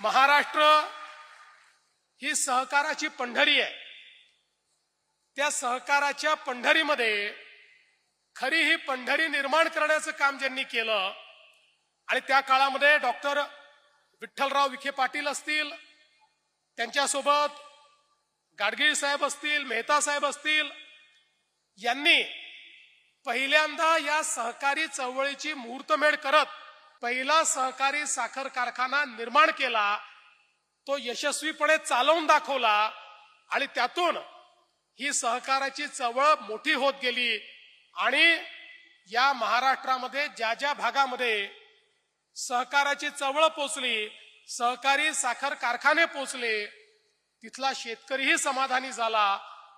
महाराष्ट्र ही सहकाराची पंढरी आहे. त्या सहकाराच्या पंढरीमध्ये खरी ही पंढरी निर्माण करण्याचं काम ज्यांनी केलं आणि त्या काळामध्ये डॉक्टर विठ्ठलराव विखे पाटील असतील त्यांच्यासोबत गाडगीळ साहेब असतील मेहता साहेब असतील यांनी पहिल्यांदा या सहकारी चळवळीची मुहूर्तमेढ करत पहिला सहकारी साखर कारखाना निर्माण केला तो यशस्वीपणे चालवून दाखवला आणि त्यातून ही सहकाराची चळवळ मोठी होत गेली. आणि या महाराष्ट्रामध्ये ज्या ज्या भागामध्ये सहकाराची चळवळ पोचली सहकारी साखर कारखाने पोचले तिथला शेतकरीही समाधानी झाला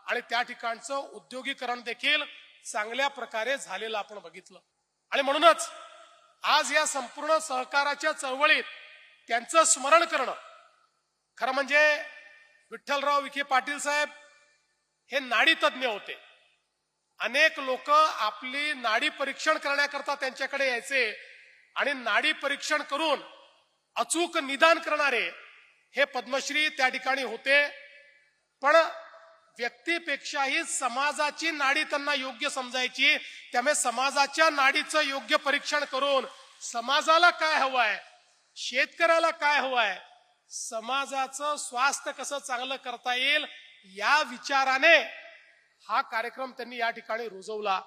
आणि त्या ठिकाणचं उद्योगीकरण देखील चांगल्या प्रकारे झालेलं आपण बघितलं. आणि म्हणूनच आज या संपूर्ण सहकाराच्या चळवळीत त्यांचं स्मरण करणं. खरं म्हणजे विठ्ठलराव विखे पाटील साहेब हे नाडी तज्ज्ञ होते. अनेक लोक आपली नाडी परीक्षण करण्याकरता त्यांच्याकडे यायचे आणि नाडी परीक्षण करून अचूक निदान करणारे हे पद्मश्री त्या ठिकाणी होते. पण व्यक्तीपेक्षाही समाजाची नाडी त्यांना योग्य समजायची त्यामुळे समाजाच्या नाडीचं योग्य परीक्षण करून समाजाला काय हवंय शेतकऱ्याला काय हवंय समाजाचं स्वास्थ्य कसं चांगलं करता येईल या विचाराने हा कार्यक्रम त्यांनी या ठिकाणी रुजवला.